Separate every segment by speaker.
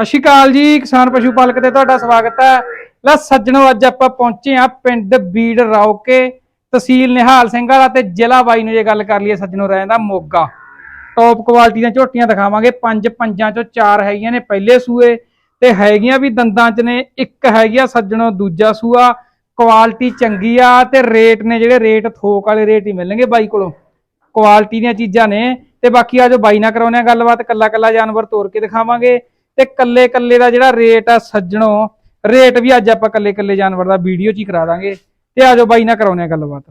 Speaker 1: ਸਤਿ ਸ਼੍ਰੀ ਅਕਾਲ ਜੀ, ਕਿਸਾਨ ਪਸ਼ੂ ਪਾਲਕ ਤੇ ਤੁਹਾਡਾ ਸਵਾਗਤ ਹੈ। ਲੈ ਸੱਜਣੋ, ਅੱਜ ਆਪਾਂ ਪਹੁੰਚੇ ਆ ਪਿੰਡ ਬੀੜ ਰੌਕੇ ਤਹਿਸੀਲ ਨਿਹਾਲ ਸਿੰਘ ਵਾਲਾ ਤੇ ਜ਼ਿਲ੍ਹਾ ਬਾਈ ਨੂੰ ਜੇ ਗੱਲ ਕਰ ਲਈਏ ਸੱਜਣੋ ਰਹਿੰਦਾ ਮੋਗਾ ਟੌਪ ਕੁਆਲਿਟੀ ਦੀਆਂ ਝੋਟੀਆਂ ਦਿਖਾਵਾਂਗੇ, ਪੰਜ ਪੰਜਾਂ ਚੋਂ ਚਾਰ ਹੈਗੀਆਂ ਨੇ ਪਹਿਲੇ ਸੂਏ ਤੇ ਹੈਗੀਆਂ ਵੀ ਦੰਦਾਂ 'ਚ ਨੇ, ਇੱਕ ਹੈਗੀ ਸੱਜਣੋ, ਦੂਜਾ ਸੂਆ ਕੁਆਲਿਟੀ ਚੰਗੀ ਆ ਤੇ ਰੇਟ ਨੇ ਜਿਹੜੇ ਰੇਟ ਥੋਕ ਵਾਲੇ ਰੇਟ ਹੀ ਮਿਲਣਗੇ ਬਾਈ ਕੋਲੋਂ। ਕੁਆਲਿਟੀ ਦੀਆਂ ਚੀਜ਼ਾਂ ਨੇ ਤੇ ਬਾਕੀ ਆ ਜੋ ਬਾਈ ਨਾਲ ਕਰਾਉਨੇ ਆ ਗੱਲਬਾਤ ਕੱਲਾ ਕੱਲਾ ਜਾਨਵਰ ਤੋੜ ਕੇ ਦਿਖਾਵਾਂਗੇ। ਤੇ ਕੱਲੇ ਕੱਲੇ ਦਾ ਜਿਹੜਾ ਰੇਟ ਆ ਸੱਜਣੋ ਰੇਟ ਵੀ ਅੱਜ ਆਪਾਂ ਕੱਲੇ ਕੱਲੇ ਜਾਨਵਰ ਦਾ ਵੀਡੀਓ 'ਚ ਹੀ ਕਰਾ ਦਾਂਗੇ। ਤੇ ਆ ਜੋ ਬਾਈ ਨਾਲ ਕਰਾਉਨੇ ਆ ਗੱਲਬਾਤ।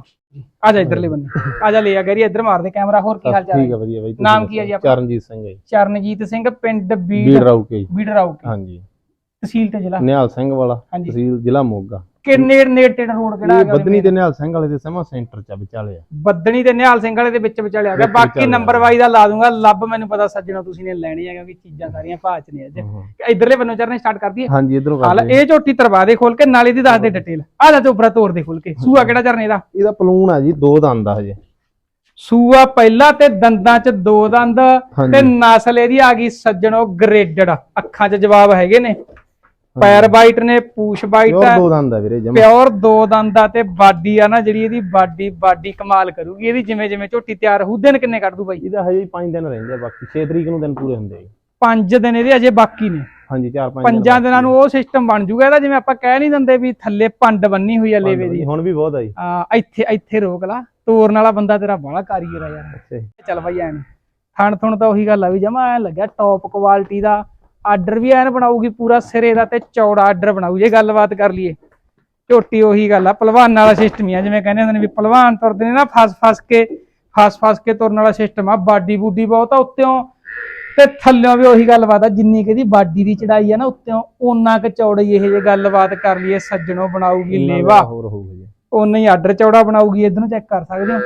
Speaker 1: ਆ ਜਾ ਇਧਰਲੇ ਬੰਨੇ। ਆ ਜਾ ਲੈ ਆ ਗੈਰੀ ਇੱਧਰ ਮਾਰ ਦੇ ਕੈਮਰਾ ਹੋਰ ਕੀ ਹਾਲ ਚਾਲ
Speaker 2: ਠੀਕ
Speaker 1: ਹੈ
Speaker 2: ਵਧੀਆ ਬਾਈ
Speaker 1: ਨਾਮ ਕੀ ਹੈ ਜੀ? ਆਪਣਾ?
Speaker 2: ਚਰਨਜੀਤ ਸਿੰਘ ਹੈ
Speaker 1: ਚਰਨਜੀਤ ਸਿੰਘ ਪਿੰਡ
Speaker 2: ਬੀੜ
Speaker 1: ਬੀੜ
Speaker 2: ਰਾਉਕੇ
Speaker 1: ਬੀੜ ਰਾਉਕੇ
Speaker 2: ਹਾਂਜੀ।
Speaker 1: ਤਹਿਸੀਲ ਤੇ ਜ਼ਿਲ੍ਹਾ।
Speaker 2: ਨਿਹਾਲ ਸਿੰਘ ਵਾਲਾ। ਤਹਿਸੀਲ ਜ਼ਿਲ੍ਹਾ ਮੋਗਾ।
Speaker 1: ਕਿੰਨੇ ਨੇੜੇ ਰੋਡ ਕਿਹੜਾ
Speaker 2: ਇਹ
Speaker 1: ਹੈਗਾ
Speaker 2: ਬੱਦਨੀ ਤੇ ਨਿਹਾਲ ਸਿੰਘ ਵਾਲੇ ਦੇ ਸਮਾਂ ਸੈਂਟਰ ਚ ਆ ਵਿਚਾਲੇ ਆ।
Speaker 1: ਬੱਦਣੀ ਤੇ ਨਿਹਾਲ ਸਿੰਘ ਵਾਲੇ ਦੇ ਵਿੱਚ ਵਿਚਾਲੇ ਆ ਗਿਆ।
Speaker 2: ਵਿੱਚ
Speaker 1: ਬਾਕੀ
Speaker 2: ਵਿਚਾਲੇ
Speaker 1: ਨੰਬਰ
Speaker 2: ਆ।
Speaker 1: ਵਾਈ ਦਾ ਲਾ ਦੂੰਗਾ। ਲੱਭ ਮੈਨੂੰ ਪਤਾ ਸੱਜਣੋ ਤੁਸੀਂ ਨੇ ਲੈਣੀ ਹੈ ਕਿਉਂਕਿ ਚੀਜ਼ਾਂ ਸਾਰੀਆਂ ਭਾਅ ਚ ਨੇ ਅੱਜ। ਇਧਰਲੇ ਬੰਨੋਂ ਚਰਨੇ ਸਟਾਰਟ ਕਰ ਦਈਏ
Speaker 2: ਹਾਂਜੀ ਇਧਰੋਂ
Speaker 1: ਹਾਲ ਇਹ ਝੋਟੀ ਤਰਵਾ ਦੇ ਖੋਲ ਕੇ ਨਾਲੇ ਦੀ ਦੱਸ ਦੇ ਡਿਟੇਲ ਆ ਜਾ ਚੋਪਰਾ ਤੋੜ ਦੇ ਖੋਲ ਕੇ। ਸੂਆ ਕਿਹੜਾ ਚਰਨੇ ਦਾ?
Speaker 2: ਇਹਦਾ ਪਲੂਣ ਆ ਜੀ ਦੋ ਦੰਦ ਆ ਹਜੇ।
Speaker 1: ਸੂਆ ਪਹਿਲਾ ਤੇ ਦੰਦਾਂ ਚ ਦੋ ਦੰਦ। ਤੇ ਨਸਲ ਇਹਦੀ ਆ ਗਈ ਸੱਜਣੋ ਗ੍ਰੇਡਡ ਅੱਖਾਂ 'ਚ ਜਵਾਬ ਹੈਗੇ ਨੇ। ਪੈਰ ਬਾਈਟ ਨੇ ਪੂਛ ਬਾਈਟ
Speaker 2: ਪਿਓਰ
Speaker 1: ਹੈ
Speaker 2: ਦੋ ਦੰਦ ਆ ਵੀਰੇ ਜਮਾ।
Speaker 1: ਪਿਓਰ ਦੋ ਦੰਦ ਆ ਤੇ ਬਾਡੀ ਆ ਨਾ ਜਿਹੜੀ ਇਹਦੀ ਬਾਡੀ ਬਾਡੀ ਕਮਾਲ ਕਰੂਗੀ। ਇਹਦੀ ਜਿਵੇਂ ਜਿਵੇਂ ਝੋਟੀ ਤਿਆਰ ਹੋਊ ਦਿਨ ਕਿੰਨੇ ਕੱਢ ਦੂ ਬਾਈ?
Speaker 2: ਇਹਦਾ ਹਜੇ 5 ਦਿਨ ਰਹਿੰਦੇ ਆ ਬਾਕੀ 6 ਤਰੀਕ ਨੂੰ ਦਿਨ ਪੂਰੇ ਹੁੰਦੇ ਆ ਜੀ।
Speaker 1: ਪੰਜ ਦਿਨ ਇਹਦੇ ਅਜੇ ਬਾਕੀ ਨੇ।
Speaker 2: ਹਾਂਜੀ 4-5
Speaker 1: ਪੰਜਾਂ ਦਿਨਾਂ ਨੂੰ। ਉਹ ਸਿਸਟਮ ਬਣ ਜੂਗਾ ਇਹਦਾ ਜਿਵੇਂ ਆਪਾਂ ਕਹਿ ਨਹੀਂ ਦਿੰਦੇ ਵੀ ਥੱਲੇ ਪੰਡ ਬੰਨੀ ਹੋਈ ਆ ਲੇਵੇ ਦੀ।
Speaker 2: ਹੁਣ ਵੀ ਬਹੁਤ ਆ ਜੀ।
Speaker 1: ਆ ਇੱਥੇ ਇੱਥੇ ਰੋਕ ਲਾ। ਤੋਰਨ ਵਾਲਾ ਬੰਦਾ ਤੇਰਾ ਬੜਾ ਕਾਰੀਗਰ ਆ ਯਾਰ। ਚੱਲ ਬਾਈ ਐਨ ਥਣ ਥੁਣ ਤਾਂ ਉਹੀ ਗੱਲ ਆ ਵੀ ਜਮਾ ਐ ਲੱਗਿਆ ਟੌਪ ਕੁਆਲਿਟੀ ਦਾ। ਆਰਡਰ ਵੀ ਐਨ ਬਣਾਊਗੀ ਪੂਰਾ ਸਿਰੇ ਦਾ ਤੇ ਚੌੜਾ ਆਰਡਰ ਬਣਾਊ ਜੇ ਗੱਲਬਾਤ ਕਰ ਲਈਏ। ਝੋਟੀ ਉਹੀ ਗੱਲ ਆ ਪਹਿਲਵਾਨ ਵਾਲਾ ਸਿਸਟਮ ਹੀ ਆ ਜਿਵੇਂ ਕਹਿੰਦੇ ਹੁੰਦੇ ਨੇ ਵੀ ਪਹਿਲਵਾਨ ਤੁਰਦੇ ਨੇ ਨਾ ਫਸ ਫਸ ਕੇ ਫਸ ਫਸ ਕੇ ਤੁਰਨ ਵਾਲਾ ਸਿਸਟਮ ਆ ਬਾਡੀ ਬੂਡੀ ਬਹੁਤ ਆ ਉੱਤੋਂ ਤੇ ਥੱਲਿਓਂ ਵੀ ਉਹੀ ਗੱਲਬਾਤ ਆ ਜਿੰਨੀ ਕਿ ਬਾਡੀ ਦੀ ਚੜਾਈ ਆ ਨਾ ਉੱਤੋਂ ਓਨਾ ਕੁ ਚੌੜੀ ਇਹ ਜੇ ਗੱਲਬਾਤ ਕਰ ਲਈਏ ਸੱਜਣੋਂ
Speaker 2: ਦਾ
Speaker 1: ਲੇਵਾ
Speaker 2: ਹੋਰ ਹੋਊਗਾ
Speaker 1: ਉਨਾ ਹੀ ਆਰਡਰ ਚੌੜਾ ਬਣਾਊਗੀ ਇਧਰ ਨੂੰ ਚੈੱਕ ਕਰ ਸਕਦੇ ਹੋ।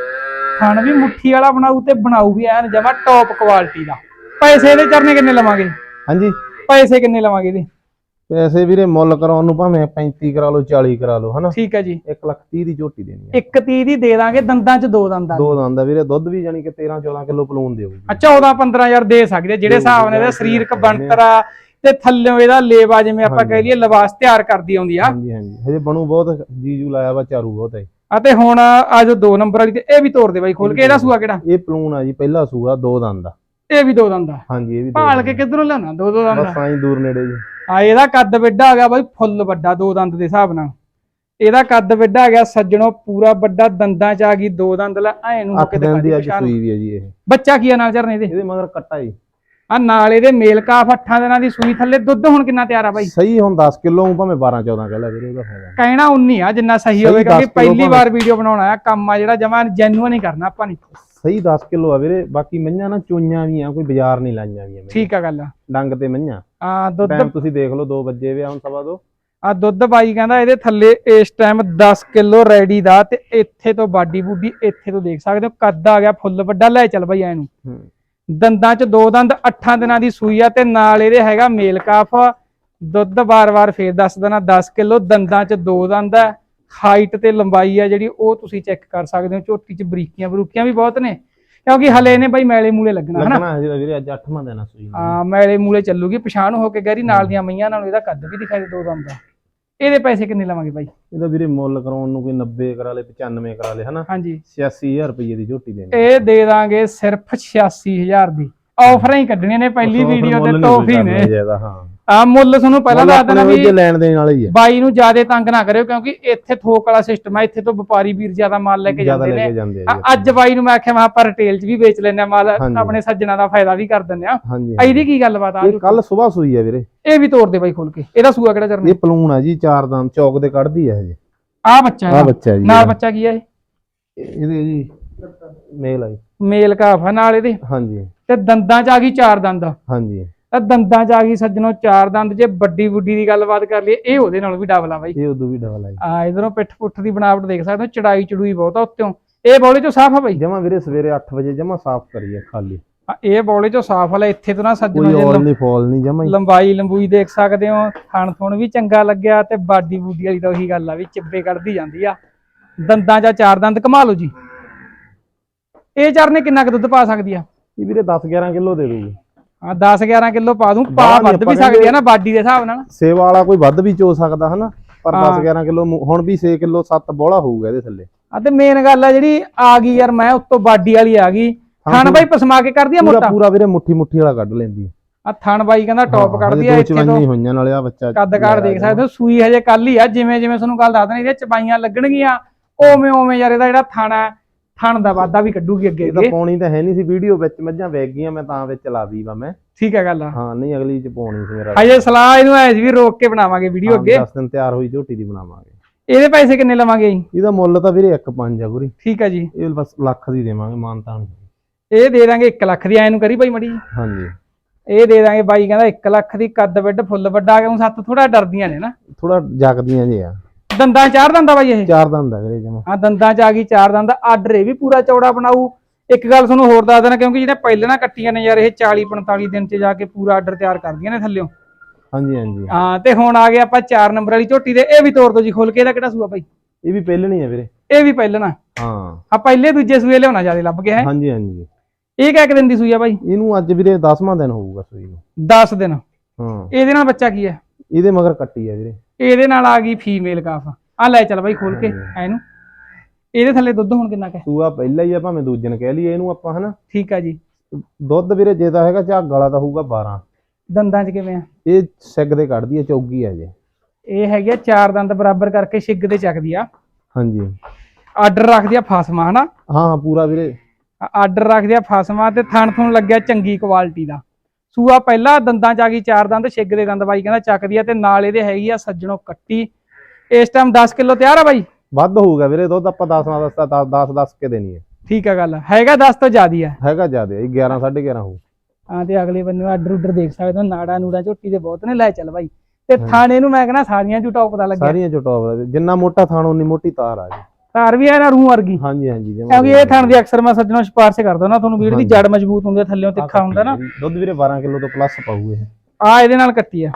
Speaker 1: ਥਣ ਵੀ ਮੁੱਠੀ ਵਾਲਾ ਬਣਾਊ ਤੇ ਬਣਾਊਗੀ ਐਨ ਜਮਾ ਟੌਪ ਕੁਆਲਿਟੀ ਦਾ। ਪੈਸੇ ਇਹਦੇ ਚਰਨੇ ਕਿੰਨੇ ਲਵਾਂਗੇ?
Speaker 2: ਹਾਂਜੀ।
Speaker 1: ਪੈਸੇ ਕਿੰਨੇ ਲਵਾਂਗੇ ਇਹਦੇ?
Speaker 2: ਪੈਸੇ ਵੀਰੇ ਮੁੱਲ ਕਰਾਉਣ ਨੂੰ ਭਾਵੇਂ 35 ਕਰਾ ਲਓ 40 ਕਰਾ ਲਓ ਹਨਾ?
Speaker 1: ਠੀਕ ਹੈ ਜੀ।
Speaker 2: 1 ਲੱਖ 30 ਦੀ ਝੋਟੀ ਦੇਣੀ ਆ
Speaker 1: ਇੱਕ 30 ਦੀ ਦੇ ਦਾਂਗੇ ਦੰਦਾਂ 'ਚ ਦੋ ਦੰਦਾਂ
Speaker 2: ਦੋ ਦੰਦ ਆ ਵੀਰੇ ਦੁੱਧ ਵੀ ਜਾਨੀ ਕਿ 13 14 ਕਿਲੋ ਪਲੂਣ ਦੇਊਗੀ।
Speaker 1: ਆ 14 15000 ਦੇ ਸਕਦੇ ਜਿਹੜੇ ਹਿਸਾਬ ਨਾਲ ਇਹਦਾ ਸਰੀਰਕ ਬਣਤਰ ਆ ਤੇ ਥੱਲਿਓਂ ਇਹਦਾ ਲੇਵਾ ਜਿਵੇਂ ਆਪਾਂ ਕਹਿ ਲਈਏ ਲਿਬਾਸ ਤਿਆਰ ਕਰਦੀ ਆਉਂਦੀ ਆ।
Speaker 2: ਹਾਂਜੀ ਹਾਂਜੀ। ਹਜੇ ਬਣੂ ਬਹੁਤ ਜੀਜੂ ਲਾਇਆ ਵਾ ਚਾਰੂ ਬਹੁਤ ਹੈ।
Speaker 1: ਅਤੇ ਹੁਣ ਆ ਜੋ ਦੋ ਨੰਬਰ ਵਾਲੀ ਤੇ ਇਹ ਵੀ ਤੋੜ ਦੇ ਬਾਈ ਖੋਲ ਕੇ ਇਹਦਾ ਸੂਆ ਕਿਹੜਾ?
Speaker 2: ਇਹ ਪਲੂਣ ਆ ਜੀ ਪਹਿਲਾ ਸੂਆ ਦੋ ਦੰਦ ਦਾ
Speaker 1: ਇਹ ਵੀ ਦੋ ਦੰਦਾ
Speaker 2: ਹਾਂਜੀ ਇਹ ਵੀ
Speaker 1: ਭਾਲ ਕੇ ਕਿੱਧਰੋਂ ਲਿਆਉਣਾ? ਦੋ ਦੋ ਦੰਦ
Speaker 2: ਬਸ ਆਈ ਦੂਰ ਨੇੜੇ ਜੀ।
Speaker 1: ਆ ਇਹਦਾ ਕੱਦ ਵੱਡਾ ਆ ਗਿਆ ਬਾਈ ਫੁੱਲ ਵੱਡਾ ਦੋ ਦੰਦ ਦੇ ਹਿਸਾਬ ਨਾਲ। ਇਹਦਾ ਕੱਦ ਵੱਡਾ ਆ ਗਿਆ ਸੱਜਣੋ ਪੂਰਾ ਵੱਡਾ ਦੰਦਾਂ ਚ ਆ ਗਈ ਦੋ ਦੰਦ ਲੈ ਐ ਨੂੰ ਕੇ
Speaker 2: ਦਿਨ ਦੀ ਅੱਜ ਸੂਈ ਵੀ ਹੈ ਜੀ ਇਹ।
Speaker 1: ਬੱਚਾ ਕੀ ਆ ਨਾਲ ਚਰਨੇ ਦੇ?
Speaker 2: ਇਹਦੇ ਮਗਰ ਕੱਟਾ ਜੀ।
Speaker 1: ਆ ਨਾਲ ਇਹਦੇ ਮੇਲ ਕਾਫ ਅੱਠਾਂ ਦਿਨਾਂ ਦੀ ਸੂਈ ਥੱਲੇ ਦੁੱਧ ਹੁਣ ਕਿੰਨਾ ਤਿਆਰ ਆ ਬਾਈ?
Speaker 2: ਸਹੀ ਹੁਣ 10 ਕਿਲੋ ਭਾਵੇਂ 12 14 ਕਹਿ ਲੈ ਵੀਰੇ ਉਹਦਾ ਫਾਇਦਾ।
Speaker 1: ਕਹਿਣਾ 19 ਆ ਜਿੰਨਾ ਸਹੀ ਹੋਵੇ ਕਿਉਂਕਿ
Speaker 2: 10 ਕਿਲੋ
Speaker 1: ਪਹਿਲੀ। ਵਾਰ ਵੀਡੀਓ ਬਣਾਉਣਾ ਆ ਕੰਮ ਆ ਜਿਹੜਾ ਜਮਾ ਜੈਨੂਅਨ ਹੀ ਕਰਨਾ ਆਪਾਂ ਨਹੀਂ।
Speaker 2: ਸਹੀ 10 ਕਿਲੋ ਆ ਵੀਰੇ ਬਾਕੀ ਮਈਆਂ ਨਾ ਚੋਈਆਂ ਵੀ ਆ ਕੋਈ ਬਾਜ਼ਾਰ ਨਹੀਂ ਲਾਈਆਂ ਵੀ ਆ
Speaker 1: ਠੀਕ ਆ ਗੱਲ। ਆ
Speaker 2: ਡੰਗ ਤੇ ਮਈਆਂ।
Speaker 1: ਆ ਦੁੱਧ
Speaker 2: ਤੁਸੀਂ ਦੇਖ ਲਓ 2 ਵਜੇ ਵੇ ਹੁਣ ਸਵਾ ਦੋ।
Speaker 1: ਆ ਦੁੱਧ ਬਾਈ ਕਹਿੰਦਾ ਇਹਦੇ ਥੱਲੇ ਇਸ ਟਾਈਮ 10 ਕਿਲੋ ਰੈਡੀ ਦਾ ਤੇ ਇੱਥੇ ਤੋਂ ਬਾਡੀ ਬੂਡੀ ਇੱਥੇ ਤੋਂ ਦੇਖ ਸਕਦੇ ਹੋ ਕੱਦ ਆ ਗਿਆ ਫੁੱਲ ਵੱਡਾ ਲੈ ਚੱਲ ਬਾਈ ਐਨੂੰ ਦੰਦਾਂ 'ਚ ਦੋ ਦੰਦ ਅੱਠਾਂ ਦਿਨਾਂ ਦੀ ਸੂਈ ਆ ਤੇ ਨਾਲ ਇਹਦੇ ਹੈਗਾ ਮੇਲ ਕਾਫ। ਦੁੱਧ ਬਾਰ-ਬਾਰ ਫੇਰ ਦੱਸ ਦੇਣਾ 10 ਕਿਲੋ ਦੰਦਾਂ 'ਚ ਦੋ ਦੰਦ ਹੈ ਹਾਈਟ ਤੇ ਲੰਬਾਈ ਆ ਜਿਹੜੀ ਉਹ ਤੁਸੀਂ ਚੈੱਕ ਕਰ ਸਕਦੇ ਹੋ। ਝੋਟੀ 'ਚ ਬਰੀਕੀਆਂ ਬਰੂਕੀਆਂ ਵੀ ਬਹੁਤ ਨੇ ਕਿਉਂਕਿ ਹਲੇ ਨੇ ਬਾਈ ਮੈਲੇ ਮੂਲੇ ਲੱਗਣਾ ਹਨਾ?
Speaker 2: ਲੱਗਣਾ ਹਜੇ ਵੀਰੇ ਅੱਜ 8ਵਾਂ ਦਿਨ ਆ ਸੂਈ।
Speaker 1: ਆ ਮੈਲੇ ਮੂਲੇ ਚੱਲੂਗੀ ਪਛਾਣ ਹੋ ਕੇ ਗੈਰੀ ਨਾਲ ਦੀਆਂ ਮਈਆਂ ਨਾਲ ਇਹਦਾ ਕੱਦ ਵੀ ਦਿਖਾਈ ਦੇ ਦੋ ਦੰਦ ਦਾ ਇਹਦੇ ਪੈਸੇ ਕਿੰਨੇ ਲਵਾਂਗੇ ਬਾਈ?
Speaker 2: ਇਹਦਾ ਵੀਰੇ ਮੁੱਲ ਕਰਾਉਣ ਨੂੰ ਕੋਈ 90 ਕਰਾ ਲੇ 95 ਕਰਾ ਲੇ ਹਨਾ?
Speaker 1: ਹਾਂਜੀ।
Speaker 2: 86000 ਰੁਪਏ ਦੀ ਝੋਟੀ ਦੇਣੀ।
Speaker 1: ਇਹ ਦੇ ਦਾਂਗੇ ਸਿਰਫ 86000 ਦੀ। ਆਫਰਾਂ ਹੀ ਕੱਢਣੀਆਂ ਨੇ ਪਹਿਲੀ ਵੀਡੀਓ ਤੇ ਤੋਹਫੀ ਨੇ।
Speaker 2: ਹਾਂ।
Speaker 1: ਆ ਮੁੱਲ ਤੁਹਾਨੂੰ ਪਹਿਲਾਂ ਦੱਸ ਦੇਣਾ ਵੀ
Speaker 2: ਲੈਣ ਦੇਣ ਵਾਲੇ ਹੀ ਆ।
Speaker 1: ਬਾਈ ਨੂੰ ਜ਼ਿਆਦਾ ਤੰਗ ਨਾ ਕਰਿਓ ਕਿਉਂਕਿ ਇੱਥੇ ਥੋਕ ਵਾਲਾ ਸਿਸਟਮ ਆ ਇੱਥੇ ਤੋਂ ਵਪਾਰੀ ਵੀਰ ਜ਼ਿਆਦਾ ਮਾਲ ਲੈ ਕੇ ਜਾਂਦੇ ਨੇ। ਅੱਜ ਬਾਈ ਨੂੰ ਮੈਂ ਆਖਿਆ ਮੈਂ ਆਪਾਂ ਰਿਟੇਲ 'ਚ ਵੀ ਵੇਚ ਆ ਮਾਲ। ਆਪਣੇ ਸੱਜਣਾ ਦਾ ਫਾਇਦਾ ਵੀ ਕਰ ਦਿੰਦੇ ਆ ਇਹਦੀ ਕੀ ਗੱਲਬਾਤ ਆ
Speaker 2: ਇਹ ਕੱਲ ਸਵੇਰ ਸੂਈ ਆ ਵੀਰੇ।
Speaker 1: ਇਹ ਵੀ ਤੋੜ ਦੇ ਬਾਈ ਖੋਲ ਕੇ। ਇਹਦਾ ਸੂਆ ਕਿਹੜਾ ਚਰਨਾ?
Speaker 2: ਇਹ ਪਲੂਣ ਆ ਜੀ ਚਾਰ ਦੰਦ ਚੌਕ ਦੇ ਕੱਢਦੀ ਆ ਹਜੇ
Speaker 1: ਆ ਬੱਚਾ
Speaker 2: ਆ। ਬੱਚਾ ਜੀ
Speaker 1: ਨਾਲ ਬੱਚਾ ਕੀ ਆ ਇਹ?
Speaker 2: ਇਹਦੇ ਜੀ ਮੇਲ ਆ ਜੀ।
Speaker 1: ਮੇਲ ਕਾਫ ਨਾਲ ਇਹਦੇ।
Speaker 2: ਹਾਂਜੀ।
Speaker 1: ਤੇ ਦੰਦਾਂ 'ਚ ਆ ਗਈ ਚਾਰ ਦੰਦ।
Speaker 2: ਹਾਂਜੀ।
Speaker 1: ਤਾਂ ਦੰਦਾਂ 'ਚ ਆ ਗਈ ਸੱਜਣੋ ਚਾਰ ਦੰਦ ਜੇ ਵੱਡੀ ਬੁੱਡੀ ਦੀ ਗੱਲਬਾਤ ਕਰ ਲਈਏ ਇਹ ਉਹਦੇ ਨਾਲੋਂ ਵੀ ਡਬਲ ਆ ਬਾਈ।
Speaker 2: ਇਹ ਉਦੋਂ ਵੀ ਡਬਲ ਆ ਜੀ।
Speaker 1: ਆ ਇਧਰੋਂ ਪਿੱਠ ਪੁੱਠ ਦੀ ਬਣਾਵਟ ਦੇਖ ਸਕਦੇ ਹੋ ਚੜਾਈ ਚੜੂਈ ਬਹੁਤ ਆ ਉੱਤੋਂ। ਇਹ ਬੌਲੇ 'ਚੋਂ ਸਾਫ਼ ਆ ਬਾਈ?
Speaker 2: ਜਮਾ ਵੀਰੇ ਸਵੇਰੇ 8 ਵਜੇ ਜਮਾ ਸਾਫ਼ ਕਰੀਏ ਖਾਲੀ।
Speaker 1: ਆ, ਇਹ ਬੌਲੇ 'ਚੋਂ ਸਾਫ਼ ਵਾਲਾ ਇੱਥੇ ਤੋਂ ਨਾ ਸੱਜਣੋ
Speaker 2: ਕੋਈ
Speaker 1: ਜੇ
Speaker 2: ਔਲ
Speaker 1: ਲੰ-
Speaker 2: ਨਹੀਂ ਫਾਲ ਨਹੀਂ ਜਮਾ ਹੀ
Speaker 1: ਲੰਬਾਈ ਲੰਬੂਈ ਦੇਖ ਸਕਦੇ ਹੋ ਥਣ ਥੁਣ ਵੀ ਚੰਗਾ ਲੱਗਿਆ ਤੇ ਬਾਡੀ ਬੂਡੀ ਵਾਲੀ ਤਾਂ ਉਹੀ ਗੱਲ ਆ ਵੀ ਚਿੱਬੇ ਕੱਢਦੀ ਜਾਂਦੀ ਆ। ਦੰਦਾਂ 'ਚ ਚਾਰ ਦੰਦ ਕਮਾ ਲਓ ਜੀ। ਇਹ ਚਰਨੇ ਕਿੰਨਾ ਕੁ ਦੁੱਧ ਪਾ ਸਕਦੀ ਆ?
Speaker 2: ਇਹ ਵੀਰੇ 10 11 ਕਿਲੋ ਦੇ ਦੂਗੀ
Speaker 1: ਹਾਂ 10 11 ਕਿਲੋ ਪਾ ਦੂੰ ਪਾ ਵੱਧ ਵੀ ਸਕਦੀ ਆ ਨਾ ਬਾਡੀ ਦੇ ਹਿਸਾਬ ਨਾਲ।
Speaker 2: ਸੇਵਾ ਵਾਲਾ ਕੋਈ ਵੱਧ ਵੀ ਚੋ ਸਕਦਾ ਹਨਾ? ਪਰ
Speaker 1: ਹਾਂ।
Speaker 2: 10 11 ਕਿਲੋ ਹੁਣ ਵੀ 6 ਕਿਲੋ 7 ਬੋਲਾ ਹੋਊਗਾ ਇਹਦੇ ਥੱਲੇ।
Speaker 1: ਆ ਤੇ ਮੇਨ ਗੱਲ ਆ ਜਿਹੜੀ ਆ ਗਈ ਯਾਰ ਮੈਂ ਉੱਤੋਂ ਬਾਡੀ ਵਾਲੀ ਆ ਗਈ। ਥਣ ਬਾਈ ਪਸਮਾ ਕੇ ਕਰਦੀ ਆ ਮੋਟਾ?
Speaker 2: ਪੂਰਾ ਵੀਰੇ ਮੁੱਠੀ ਮੁੱਠੀ ਵਾਲਾ ਕੱਢ ਲੈਂਦੀ
Speaker 1: ਆ। ਥਣ ਬਾਈ ਕਹਿੰਦਾ ਟੌਪ ਕੱਢਦੀ ਆ ਇੱਥੇ ਤੋਂ।
Speaker 2: ਹੋਈਆਂ ਨਾਲੇ ਆ ਬੱਚਾ
Speaker 1: ਕੱਦ ਕਾਰ ਦੇਖ ਸਕਦੇ ਹੋ ਸੂਈ ਹਜੇ ਕੱਲ ਹੀ ਆ ਜਿਵੇਂ ਜਿਵੇਂ ਤੁਹਾਨੂੰ ਗੱਲ ਦੱਸ ਦਣੀ ਇਹਦੇ ਚਬਾਈਆਂ ਲੱਗਣਗੀਆਂ। ਓਵੇਂ ਓਵੇਂ ਯਾਰ ਇਹਦਾ ਜਿਹੜਾ ਥਣ ਹੈ ਥਣ ਦਾ ਵਾਧਾ ਵੀ ਕੱਢੂਗੀ ਅੱਗੇ
Speaker 2: ਇਹ ਤਾਂ
Speaker 1: ਅੱਗੇ
Speaker 2: ਪਾਉਣੀ ਤਾਂ ਹੈ ਨਹੀਂ ਸੀ ਵੀਡੀਓ ਵਿੱਚ ਮੱਝਾਂ ਵੇਖ ਗਈਆਂ ਮੈਂ ਤਾਂ ਵਿੱਚ ਲਾ ਦੀ ਵਾ ਮੈਂ।
Speaker 1: ਠੀਕ ਹੈ ਗੱਲ ਆ।
Speaker 2: ਹਾਂ ਨਹੀਂ ਅਗਲੀ ਚ ਪਾਉਣੀ ਸੀ ਮੇਰਾ।
Speaker 1: ਹਜੇ ਸਲਾਹ ਇਹਨੂੰ ਐ ਵੀ ਰੋਕ ਕੇ ਬਣਾਵਾਂਗੇ ਵੀਡੀਓ ਅੱਗੇ।
Speaker 2: 10 ਦਿਨ ਤਿਆਰ ਹੋਈ ਝੋਟੀ ਦੀ ਬਣਾਵਾਂਗੇ।
Speaker 1: ਇਹਦੇ ਪੈਸੇ ਕਿੰਨੇ ਲਵਾਂਗੇ ਜੀ
Speaker 2: ਇਹਦਾ ਮੁੱਲ ਤਾਂ ਵੀਰੇ 1.5 ਆ ਗੁਰੀ
Speaker 1: ਠੀਕ ਹੈ ਜੀ।
Speaker 2: ਇਹ ਬਸ ਲੱਖ ਦੀ ਦੇਵਾਂਗੇ ਮਾਨਤਾ ਨਹੀਂ
Speaker 1: ਇਹ ਦੇ ਦਾਂਗੇ 1 ਲੱਖ ਦੀ ਐ ਨੂੰ ਕਰੀ ਬਾਈ ਮੜੀ।
Speaker 2: ਹਾਂਜੀ।
Speaker 1: ਇਹ ਦੇ ਦਾਂਗੇ ਬਾਈ ਕਹਿੰਦਾ 1 ਲੱਖ ਦੀ ਕੱਦ ਵੱਡ ਫੁੱਲ ਵੱਡਾ ਕਿਉਂ ਸੱਤ ਥੋੜਾ ਡਰਦੀਆਂ ਨੇ ਨਾ।
Speaker 2: ਥੋੜਾ ਜਗਦੀਆਂ ਜੇ ਆ।
Speaker 1: ਦੰਦਾਂ ਚਾਰ ਦੰਦਾ ਬਾਈ ਇਹ?
Speaker 2: ਚਾਰ ਦੰਦ ਆ ਵੀਰੇ ਜਮਾ।
Speaker 1: ਆ ਦੰਦਾਂ ਚ ਆ ਗਈ ਚਾਰ ਦੰਦ। ਆਰਡਰ ਇਹ ਵੀ ਪੂਰਾ ਚੌੜਾ ਬਣਾਊ। ਇੱਕ ਗੱਲ ਤੁਹਾਨੂੰ ਹੋਰ ਦੱਸ ਦੇਣਾ ਕਿਉਂਕਿ ਜਿਹੜੇ ਪਹਿਲਾਂ ਕੱਟੀਆਂ ਨੇ ਯਾਰ ਇਹ 40 45 ਦਿਨ ਚ ਜਾ ਕੇ ਪੂਰਾ ਆਰਡਰ ਤਿਆਰ ਕਰਦੀਆਂ ਨੇ ਥੱਲਿਓਂ।
Speaker 2: ਹਾਂਜੀ ਹਾਂਜੀ।
Speaker 1: ਹਾਂ ਤੇ ਹੁਣ ਆ ਗਿਆ ਆਪਾਂ 4 ਨੰਬਰ ਵਾਲੀ ਝੋਟੀ ਦੇ। ਇਹ ਵੀ ਤੋਰ ਦੋ ਜੀ ਖੋਲ ਕੇ ਇਹਦਾ ਕਿਹੜਾ ਸੂਆ ਬਾਈ?
Speaker 2: ਇਹ ਵੀ ਪਹਿਲਣੀ ਆ ਵੀਰੇ।
Speaker 1: ਇਹ ਵੀ ਪਹਿਲਣਾ।
Speaker 2: ਹਾਂ।
Speaker 1: ਆ ਪਹਿਲੇ ਦੂਜੇ ਸੂਏ ਲਿਆਉਣਾ ਜ਼ਿਆਦਾ ਲੱਭ ਗਿਆ ਹੈ?
Speaker 2: ਹਾਂਜੀ ਹਾਂਜੀ।
Speaker 1: ਇਹ ਕਿਆ ਕਿ ਦਿਨ ਦੀ ਸੂਈ ਆ ਬਾਈ?
Speaker 2: ਇਹਨੂੰ ਅੱਜ ਵੀਰੇ 10ਵਾਂ ਦਿਨ ਹੋਊਗਾ ਸੂਈ ਨੂੰ।
Speaker 1: 10 ਦਿਨ।
Speaker 2: ਹਾਂ।
Speaker 1: ਇਹਦੇ ਨਾਲ ਬੱਚਾ ਕੀ ਹੈ?
Speaker 2: ਇਹਦੇ ਮਗਰ ਕੱਟੀ ਆ ਵੀਰੇ।
Speaker 1: ਇਹਦੇ ਨਾਲ ਆ ਗਈ ਫੀਮੇਲ ਕਾਫ। ਆ ਲੈ ਚੱਲ ਬਾਈ ਖੋਲ ਕੇ ਐ ਇਹਨੂੰ ਇਹਦੇ ਥੱਲੇ ਦੁੱਧ ਹੁਣ ਕਿੰਨਾ ਕੁ ਹੈ?
Speaker 2: ਸੂਆ ਪਹਿਲਾ ਹੀ ਆ ਭਾਵੇਂ ਦੂਜੇ ਨੇ ਕਹਿ ਲਈਏ ਇਹਨੂੰ ਆਪਾਂ ਹਨਾ?
Speaker 1: ਠੀਕ ਆ ਜੀ।
Speaker 2: ਦੁੱਧ ਵੀਰੇ ਜੇ ਤਾਂ ਹੈਗਾ ਝੱਗ ਵਾਲਾ ਤਾਂ ਹੋਊਗਾ 12
Speaker 1: ਦੰਦਾਂ 'ਚ ਕਿਵੇਂ ਆ?
Speaker 2: ਇਹ ਸਿੱਗ ਦੇ ਕੱਢਦੀ ਆ ਚੌਗੀ ਆ ਜੇ।
Speaker 1: ਇਹ ਹੈਗੀ ਆ ਚਾਰ ਦੰਦ ਬਰਾਬਰ ਕਰਕੇ ਛਿੱਗ ਤੇ ਚੱਕਦੀ ਆ।
Speaker 2: ਹਾਂਜੀ।
Speaker 1: ਆਰਡਰ ਰੱਖਦੀ ਆ ਫਾਸਮਾ ਹਨਾ?
Speaker 2: ਹਾਂ ਹਾਂ ਪੂਰਾ ਵੀਰੇ।
Speaker 1: ਆਰਡਰ ਰੱਖਦੀ ਆ ਫਾਸਮਾ ਤੇ ਥਣ ਥੁਣ ਲੱਗਿਆ ਚੰਗੀ ਕੁਆਲਿਟੀ ਦਾ। ਸੂਆ ਪਹਿਲਾ ਦੰਦਾਂ ਚ ਆ ਗਈ ਚਾਰ ਦੰਦ ਛਿੱਗ ਦੇ ਦੰਦ ਬਾਈ ਕਹਿੰਦਾ ਚੱਕਦੀ ਆ ਤੇ ਨਾਲ ਇਹਦੇ ਹੈਗੀ ਆ ਸੱਜਣੋ ਕੱਟੀ। ਇਸ ਟਾਈਮ 10 ਕਿਲੋ ਤਿਆਰ ਆ ਬਾਈ?
Speaker 2: ਵੱਧ ਹੋਊਗਾ ਵੀਰੇ ਦੁੱਧ ਆਪਾਂ 10 ਨਾਲ ਦੱਸਤਾ 10 10 ਕੇ ਦੇਣੀ ਹੈ।
Speaker 1: ਠੀਕ ਆ ਗੱਲ ਹੈਗਾ 10 ਤੋਂ ਜ਼ਿਆਦੀ ਆ।
Speaker 2: ਹੈਗਾ ਜ਼ਿਆਦਾ ਇਹ 11 11.5 ਹੋਊ।
Speaker 1: ਹਾਂ ਤੇ ਅਗਲੇ ਬੰਦੇ ਨੂੰ ਆਰਡਰ ਉਡਰ ਦੇਖ ਸਕਦੇ ਹੋ ਨਾੜਾ ਨੂੜਾ ਝੋਟੀ ਦੇ ਬਹੁਤ ਨੇ ਲੈ ਚੱਲ ਬਾਈ। ਤੇ ਥਾਣੇ ਨੂੰ ਮੈਂ ਕਹਿੰਦਾ ਸਾਰੀਆਂ ਚ ਟੌਪ ਦਾ ਲੱਗਿਆ।
Speaker 2: ਸਾਰੀਆਂ ਚ ਟੌਪ ਦਾ ਜਿੰਨਾ ਮੋਟਾ ਥਾਣ ਉਨੀ ਮੋਟੀ ਤਾਰ ਆ ਜੀ
Speaker 1: ਧਾਰ ਵੀ ਆ ਨਾ ਰੂਹ ਵਰਗੀ।
Speaker 2: ਹਾਂਜੀ ਹਾਂਜੀ ਜਮਾਂ
Speaker 1: ਕਿਉਂਕਿ ਇਹ ਥਣ ਦੀ ਅਕਸਰ ਮੈਂ ਸੱਜਣੋ ਸਿਫਾਰਸ਼ ਕਰਦਾ ਨਾ ਤੁਹਾਨੂੰ ਵੀਰ ਦੀ ਜੜ ਮਜ਼ਬੂਤ ਹੁੰਦੀ ਆ ਥੱਲੇੋਂ ਤਿੱਖਾ ਹੁੰਦਾ ਨਾ।
Speaker 2: ਦੁੱਧ ਵੀਰੇ 12 ਕਿਲੋ ਤੋਂ ਪਲੱਸ ਪਾਊ ਇਹ।
Speaker 1: ਆ ਇਹਦੇ ਨਾਲ ਕੱਟੀ ਆ।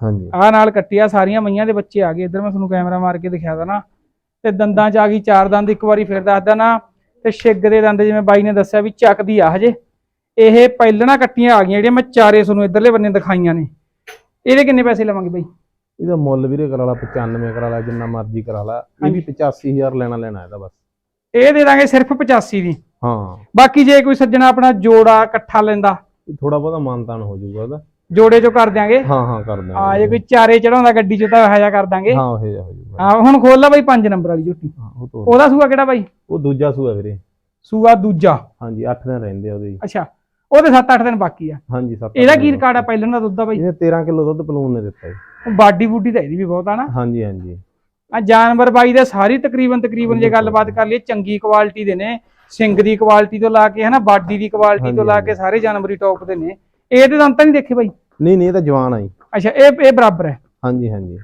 Speaker 2: ਹਾਂਜੀ।
Speaker 1: ਆ ਨਾਲ ਕੱਟੀ ਆ ਸਾਰੀਆਂ ਮਈਆਂ ਦੇ ਬੱਚੇ ਆ ਗਏ। ਇੱਧਰ ਮੈਂ ਤੁਹਾਨੂੰ ਕੈਮਰਾ ਮਾਰ ਕੇ ਦਿਖਾ ਦਣਾ ਤੇ ਦੰਦਾਂ 'ਚ ਆ ਗਈ ਚਾਰ ਦੰਦ ਇੱਕ ਵਾਰੀ ਫਿਰ ਦੱਸ ਦੇਣਾ ਤੇ ਛਿੱਗ ਦੇ ਦੰਦ ਜਿਵੇਂ ਬਾਈ ਨੇ ਦੱਸਿਆ ਵੀ ਚੱਕਦੀ ਆ ਹਜੇ। ਇਹ ਪਹਿਲਣਾ ਕੱਟੀਆਂ ਆ ਗਈਆਂ ਜਿਹੜੀਆਂ ਮੈਂ ਚਾਰੇ ਤੁਹਾਨੂੰ ਇੱਧਰਲੇ ਬੰਨੇ ਦਿਖਾਈਆਂ ਨੇ। ਇਹਦੇ ਕਿੰਨੇ ਪੈਸੇ ਲਵਾਂਗੇ ਬਾਈ?
Speaker 2: ਇਹਦਾ ਮੁੱਲ ਵੀਰੇ ਕਰਾ ਲਾ 95 ਕਰਾ ਲਾ ਜਿੰਨਾ ਮਰਜ਼ੀ ਕਰਾ ਲਾ। ਇਹ ਵੀ 85000 ਲੈਣਾ ਲੈਣਾ ਇਹਦਾ ਬਸ।
Speaker 1: ਇਹ ਦੇ ਦਾਂਗੇ ਸਿਰਫ 85 ਦੀ।
Speaker 2: ਹਾਂ।
Speaker 1: ਬਾਕੀ ਜੇ ਕੋਈ ਸੱਜਣਾ ਆਪਣਾ ਜੋੜਾ ਇਕੱਠਾ ਲੈਂਦਾ
Speaker 2: ਥੋੜਾ ਬਹੁਤਾ ਮਾਨਤਾਨ ਹੋ ਜਾਊਗਾ ਉਹਦਾ।
Speaker 1: ਜੋੜੇ ਚੋਂ ਕਰ ਦਿਆਂਗੇ।
Speaker 2: ਹਾਂ ਹਾਂ ਕਰ ਦਾਂਗੇ
Speaker 1: ਆ ਜੇ ਕੋਈ ਚਾਰੇ ਚੜਾਉਂਦਾ ਗੱਡੀ 'ਚ ਤਾਂ ਹਜਾ ਕਰ ਦਾਂਗੇ
Speaker 2: ਹਾਂ ਉਹ ਜਿਹਾ ਹੋ ਜਾਊਗਾ।
Speaker 1: ਆ ਹੁਣ ਖੋਲ ਲਾ ਬਾਈ 5 ਨੰਬਰ ਵਾਲੀ ਝੋਟੀ।
Speaker 2: ਹਾਂ ਉਹ ਤੋਂ
Speaker 1: ਉਹਦਾ ਸੂਆ ਕਿਹੜਾ ਬਾਈ?
Speaker 2: ਉਹ ਦੂਜਾ ਸੂਆ ਵੀਰੇ।
Speaker 1: ਸੂਆ ਦੂਜਾ।
Speaker 2: ਹਾਂਜੀ 8 ਦਿਨ ਰਹਿੰਦੇ ਆ ਉਹਦੇ।
Speaker 1: ਅੱਛਾ। ਉਹਦੇ 7-8 ਦਿਨ ਬਾਕੀ ਆ।
Speaker 2: ਹਾਂਜੀ ਸੱਤ
Speaker 1: ਇਹਦਾ ਕੀ ਰਿਕਾਰਡ ਆ ਪਹਿਲਾਂ ਦਾ ਦੁੱਧ ਦਾ ਬਾਈ?
Speaker 2: ਇਹਨੇ 13 ਕਿਲੋ ਦੁੱਧ ਪਲੂਨ ਨੇ ਦਿੱਤਾ ਜੀ।
Speaker 1: ਬਾਡੀ ਬੂਡੀ ਤਾਂ ਇਹਦੀ ਵੀ ਬਹੁਤ ਆ ਨਾ।
Speaker 2: ਹਾਂਜੀ ਹਾਂਜੀ।
Speaker 1: ਆ ਜਾਨਵਰ ਬਾਈ ਦੇ ਸਾਰੀ ਤਕਰੀਬਨ ਤਕਰੀਬਨ ਜੇ ਗੱਲਬਾਤ ਕਰ ਲਈਏ ਚੰਗੀ ਕੁਆਲਿਟੀ ਦੇ ਨੇ। ਸਿੰਗ ਦੀ ਕੁਆਲਿਟੀ ਤੋਂ ਲਾ ਕੇ ਹਨਾ ਬਾਡੀ ਦੀ ਕੁਆਲਿਟੀ ਤੋਂ ਲਾ ਕੇ ਸਾਰੇ ਜਾਨਵਰ ਟੌਪ ਦੇ ਨੇ। ਇਹਦੇ ਦੰਦ ਤਾਂ ਨਹੀਂ ਦੇਖੇ ਬਾਈ?
Speaker 2: ਨਹੀਂ ਨਹੀਂ ਇਹ ਤਾਂ ਜਵਾਨ ਆ ਜੀ।
Speaker 1: ਅੱਛਾ ਇਹ ਇਹ ਬਰਾਬਰ ਹੈ।
Speaker 2: ਹਾਂਜੀ ਹਾਂਜੀ।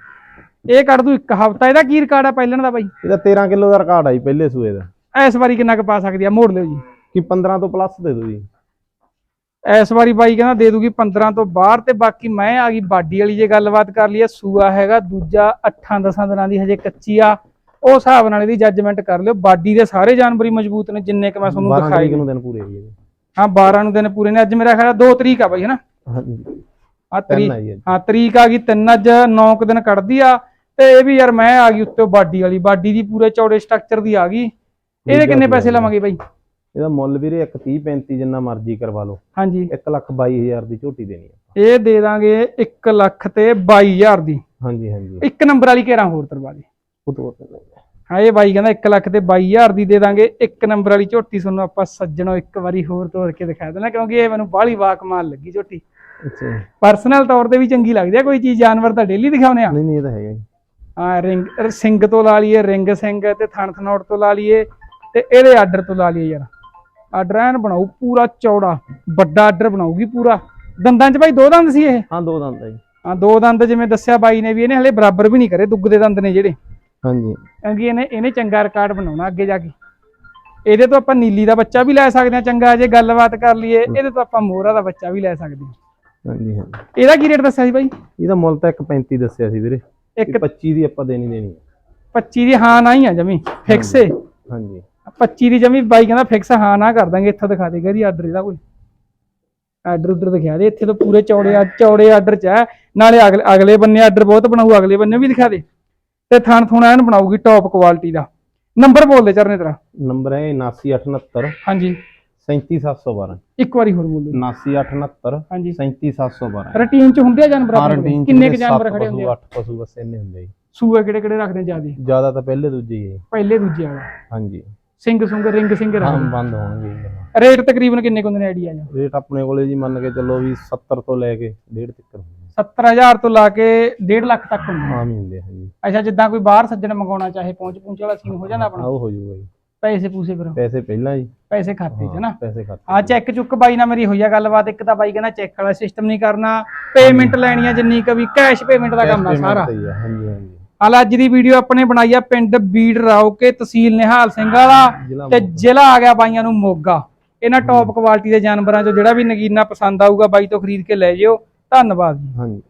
Speaker 1: ਇਹ ਕੱਢ ਦੂ ਇੱਕ ਹਫਤਾ। ਇਹਦਾ ਕੀ ਰਿਕਾਰਡ ਆ ਪਹਿਲਾਂ ਦਾ ਬਾਈ?
Speaker 2: ਇਹਦਾ 13 ਕਿਲੋ ਦਾ ਰਿਕਾਰਡ ਆ ਜੀ ਪਹਿਲੇ ਸੂਏ ਦਾ।
Speaker 1: ਇਸ ਵਾਰੀ ਕਿੰਨਾ ਕੁ ਪਾ ਸਕਦੀ ਆ? ਮੋੜ ਲਿਓ ਜੀ।
Speaker 2: ਕੀ 15 ਤੋਂ ਪਲੱਸ ਦੇ ਦਿਓ ਜੀ।
Speaker 1: ਇਸ ਵਾਰੀ ਬਾਈ ਕਹਿੰਦਾ ਦੇ ਦੂਗੀ 15 ਤੋਂ ਬਾਹਰ ਤੇ ਬਾਕੀ ਮੈਂ ਆ ਗਈ ਬਾਡੀ ਵਾਲੀ ਜੇ ਗੱਲਬਾਤ ਕਰ ਲਈਏ ਸੂਆ ਹੈਗਾ ਦੂਜਾ 8-10 ਦਿਨਾਂ ਦੀ ਹਜੇ ਕੱਚੀ ਆ। ਉਹ ਹਿਸਾਬ ਨਾਲ ਇਹਦੀ ਜੱਜਮੈਂਟ ਕਰ ਲਿਓ। ਬਾਡੀ ਦੇ ਸਾਰੇ ਜਾਨਵਰ ਹੀ ਮਜ਼ਬੂਤ ਨੇ ਜਿੰਨੇ ਕਿ ਮੈਂ ਤੁਹਾਨੂੰ
Speaker 2: 12
Speaker 1: ਦਿਖਾਏ
Speaker 2: ਤਰੀਕ
Speaker 1: ਨੇ।
Speaker 2: ਨੂੰ। ਦਿਨ ਪੂਰੇ ਹੋਏ
Speaker 1: ਹਾਂ 12 ਨੂੰ ਦਿਨ ਪੂਰੇ ਨੇ। ਅੱਜ ਮੇਰਾ ਖਿਆਲ 2 ਤਰੀਕ ਆ ਬਾਈ ਹਨਾ?
Speaker 2: ਤਿੰਨ
Speaker 1: ਤਰੀਕ। ਹਾਂ ਤਰੀਕ ਆ ਗਈ ਤਿੰਨ ਅੱਜ 9 ਕੁ ਦਿਨ ਕੱਢਦੀ ਆ। ਤੇ ਇਹ ਵੀ ਯਾਰ ਮੈਂ ਆ ਗਈ ਉੱਤੇ ਬਾਡੀ ਵਾਲੀ। ਬਾਡੀ ਦੀ ਪੂਰੇ ਚੌੜੇ ਸਟਰਕਚਰ ਦੀ ਆ ਗਈ। ਇਹਦੇ ਕਿੰਨੇ ਪੈਸੇ ਲਵਾਂਗੇ ਬਾਈ?
Speaker 2: ਇਹਦਾ ਮੁੱਲ ਵੀਰੇ 1 30 35 ਜਿੰਨਾ ਮਰਜ਼ੀ ਕਰਵਾ ਲਓ।
Speaker 1: ਹਾਂਜੀ।
Speaker 2: 1 ਲੱਖ 22000 ਦੀ ਝੋਟੀ ਦੇਣੀ ਆ।
Speaker 1: ਇਹ ਦੇ ਦਾਂਗੇ 1 ਲੱਖ ਤੇ 22000 ਦੀ।
Speaker 2: ਹਾਂਜੀ ਹਾਂਜੀ।
Speaker 1: ਇੱਕ ਨੰਬਰ ਵਾਲੀ ਘੇਰਾ ਹੋਰ ਤਰਵਾ ਦੇ।
Speaker 2: ਉਹ ਤੋਂ।
Speaker 1: ਹਾਂ ਇਹ ਬਾਈ ਕਹਿੰਦਾ 1 ਲੱਖ ਤੇ 22000 ਦੀ ਦੇ ਦਾਂਗੇ। ਇੱਕ ਨੰਬਰ ਵਾਲੀ ਝੋਟੀ ਤੁਹਾਨੂੰ ਆਪਾਂ ਸੱਜਣੋ ਇੱਕ ਵਾਰੀ ਹੋਰ ਤੋੜ ਕੇ ਦਿਖਾ ਦੇਣਾ ਕਿਉਂਕਿ ਇਹ ਮੈਨੂੰ ਬਾਹਲੀ ਵਾਕਮਾਲ ਲੱਗੀ ਝੋਟੀ।
Speaker 2: ਅੱਛਾ।
Speaker 1: ਪਰਸਨਲ ਤੌਰ ਤੇ ਵੀ ਚੰਗੀ ਲੱਗਦੀ ਆ ਕੋਈ ਚੀਜ਼ ਜਾਨਵਰ ਤਾਂ ਡੇਲੀ ਦਿਖਾਉਨੇ ਆ।
Speaker 2: ਨਹੀਂ ਨਹੀਂ ਇਹ ਤਾਂ ਹੈਗਾ ਜੀ।
Speaker 1: ਆ ਰਿੰਗ ਸਿੰਘ ਤੋਂ ਲਾ ਲਈਏ ਰਿੰਗ ਸਿੰਘ ਤੇ ਥਣ ਥਨੌਟ ਤੋਂ ਲਾ ਲਈਏ ਤੇ ਇਹਦੇ ਆਰਡਰ ਤੋਂ ਲਾ ਲਈਏ ਯਾਰ। ਆਰਡਰ ਐਨ ਬਣਾਉ ਪੂਰਾ ਚੌੜਾ ਵੱਡਾ ਆਰਡਰ ਬਣਾਉਗੀ ਪੂਰਾ। ਦੰਦਾਂ 'ਚ ਬਾਈ ਦੋ ਦੰਦ ਸੀ ਇਹ?
Speaker 2: ਹਾਂ ਦੋ ਦੰਦ ਆ ਜੀ।
Speaker 1: ਹਾਂ ਦੋ ਦੰਦ ਜਿਵੇਂ ਦੱਸਿਆ ਬਾਈ ਨੇ ਵੀ ਇਹਨੇ ਹਲੇ ਬਰਾਬਰ ਵੀ ਨਹੀਂ ਕਰੇ ਦੁੱਗ ਦੇ ਦੰਦ ਨੇ ਜਿਹੜੇ।
Speaker 2: ਹਾਂਜੀ।
Speaker 1: ਕਿਉਂਕਿ ਇਹਨੇ ਇਹਨੇ ਚੰਗਾ ਰਿਕਾਰਡ ਬਣਾਉਣਾ ਅੱਗੇ ਜਾ ਕੇ। ਇਹਦੇ ਤੋਂ ਆਪਾਂ ਨੀਲੀ ਦਾ ਬੱਚਾ ਵੀ ਲੈ ਸਕਦੇ ਹਾਂ ਚੰਗਾ ਜੇ ਗੱਲਬਾਤ ਕਰ ਲਈਏ ਇਹਦੇ ਤੋਂ ਆਪਾਂ ਮੋਹਰਾ ਦਾ ਬੱਚਾ ਵੀ ਲੈ ਸਕਦੇ ਹਾਂ।
Speaker 2: ਹਾਂਜੀ ਹਾਂਜੀ।
Speaker 1: ਇਹਦਾ ਕੀ ਰੇਟ ਦੱਸਿਆ ਸੀ ਬਾਈ?
Speaker 2: ਇਹਦਾ ਮੁੱਲ ਤਾਂ 1.35 ਦੱਸਿਆ ਸੀ ਵੀਰੇ।
Speaker 1: ਇੱਕ
Speaker 2: 25 ਦੀ ਆਪਾਂ ਦੇਣੀ ਦੇਣੀ ਆ।
Speaker 1: 25 ਦੀ ਹਾਂ ਨਾ ਹੀ ਆ ਜਮੀ। ਫਿਕਸ ਏ।
Speaker 2: ਹਾਂਜੀ।
Speaker 1: 25 ਦੀ ਜਮੀ ਬਾਈ ਕਹਿੰਦਾ ਫਿਕਸ ਹਾਂ ਨਾ ਕਰ ਦਾਂਗੇ ਇੱਥੋਂ ਦਿਖਾ ਦੇਗਾ ਜੀ ਆਰਡਰ ਇਹਦਾ ਕੋਈ। ਆਰਡਰ ਉਧਰ ਦਿਖਾ ਦੇ ਇੱਥੇ ਤਾਂ ਪੂਰੇ ਚੌੜੇ ਆ- ਚੌੜੇ ਆਰਡਰ ਚ ਹੈ ਨਾਲੇ ਅਗਲੇ ਅਗਲੇ ਬੰਨੇ ਆਰਡਰ ਬਹੁਤ ਬਣਾਊ ਅਗਲੇ ਬੰਨੇ ਵੀ ਦਿਖਾ ਦੇ। ਤੇ ਥਣ ਥੁਣ ਐਨ ਬਣਾਊਗੀ ਟੌਪ ਕੁਆਲਿਟੀ ਦਾ। ਨੰਬਰ ਬੋਲ ਦੇ ਚਰਨੇ ਤੇਰਾ।
Speaker 2: ਨੰਬਰ ਹੈ 79869
Speaker 1: ਹਾਂਜੀ।
Speaker 2: 37712
Speaker 1: ਇੱਕ ਵਾਰੀ ਹੋਰ ਬੋਲ ਦੇ।
Speaker 2: 79869
Speaker 1: ਹਾਂਜੀ।
Speaker 2: 37712
Speaker 1: ਰੂਟੀਨ ਚ ਹੁੰਦੇ ਆ ਜਾਨਵਰ ਕਿੰਨੇ ਕੁ ਜਾਨਵਰ ਖੜੇ ਹੁੰਦੇ ਆ?
Speaker 2: 8 ਪਸ਼ੂ ਬਸ ਇੰਨੇ ਹੁੰਦੇ ਜੀ।
Speaker 1: ਸੂਏ ਕਿਹੜੇ ਕਿਹੜੇ ਰੱਖਦੇ ਜਿਆਦੇ?
Speaker 2: ਜ਼ਿਆਦਾ ਤਾਂ ਪਹਿਲੇ ਦੂਜੇ ਹੀ।
Speaker 1: ਪਹਿਲੇ ਦੂਜੇ ਵਾਲਾ।
Speaker 2: ਹਾਂਜੀ।
Speaker 1: ਸਿੰਘ ਸੁੰਗ ਰਿੰਗ ਸਿੰਘ
Speaker 2: ਹਾਂ ਬੰਦ ਹੋਣਗੇ ਜੀ।
Speaker 1: ਰੇਟ ਤਕਰੀਬਨ ਕਿੰਨੇ ਕੁ ਹੁੰਦੇ ਨੇ ਆਈਡੀਆ ਜਾਂ
Speaker 2: ਰੇਟ ਆਪਣੇ ਕੋਲੇ ਜੀ ਮੰਨ ਕੇ ਚੱਲੋ ਵੀ 70 ਤੋਂ ਲੈ ਕੇ 1.5 ਤੱਕ ਹੁੰਦੇ
Speaker 1: 70000 ਤੋਂ ਲਾ ਕੇ 1.5 ਲੱਖ ਤੱਕ ਹੁੰਦੇ ਨੇ।
Speaker 2: ਆਮ ਹੀ ਹੁੰਦੇ ਹਾਂਜੀ
Speaker 1: ਅੱਛਾ ਜਿੱਦਾਂ ਕੋਈ ਬਾਹਰ ਸੱਜਣ ਮੰਗਾਉਣਾ ਚਾਹੇ ਪਹੁੰਚ ਪਹੁੰਚ ਵਾਲਾ ਸੀਨ ਹੋ ਜਾਂਦਾ
Speaker 2: ਆਹ
Speaker 1: ਆਪਣਾ?
Speaker 2: ਉਹ ਹੋ ਜਾਊਗਾ ਜੀ।
Speaker 1: ਪੈਸੇ ਪੂਸੇ ਫਿਰ।
Speaker 2: ਪੈਸੇ ਪਹਿਲਾਂ ਜੀ।
Speaker 1: ਪੈਸੇ ਖਾਤੇ 'ਚ ਨਾ।
Speaker 2: ਪੈਸੇ ਖਾਤੇ
Speaker 1: ਆ ਚੈੱਕ ਚੁੱਕ ਬਾਈ ਨਾਲ ਮੇਰੀ ਹੋਈ ਆ ਗੱਲਬਾਤ। ਇੱਕ ਤਾਂ ਬਾਈ ਕਹਿੰਦਾ ਚੈੱਕ ਵਾਲਾ ਸਿਸਟਮ ਨਹੀਂ ਕਰਨਾ। ਪੇਮੈਂਟ ਲੈਣੀ ਆ ਜਿੰਨੀ ਕੁ ਵੀ ਕੈਸ਼ ਪੇਮੈਂਟ ਦਾ ਕੰਮ ਆ ਸਾਰਾ।
Speaker 2: ਹਾਂਜੀ ਹਾਂਜੀ।
Speaker 1: ਹਾਲ ਅੱਜ ਦੀ ਵੀਡੀਓ ਆਪਣੇ ਬਣਾਈ ਆ ਪਿੰਡ ਬੀੜ ਰਾਉਕੇ ਤਹਿਸੀਲ ਨਿਹਾਲ ਸਿੰਘ ਵਾਲਾ ਤੇ ਜ਼ਿਲ੍ਹਾ ਆ ਗਿਆ ਬਾਈਆਂ ਨੂੰ ਮੋਗਾ। ਇਹਨਾਂ ਟੌਪ ਕੁਆਲਿਟੀ ਦੇ ਜਾਨਵਰਾਂ ਚੋਂ ਜਿਹੜਾ ਵੀ ਨਗੀਨਾ ਪਸੰਦ ਆਊਗਾ ਬਾਈ ਤੋਂ ਖਰੀਦ ਕੇ ਲੈ ਜਿਓ। ਧੰਨਵਾਦ ਜੀ।
Speaker 2: ਹਾਂਜੀ।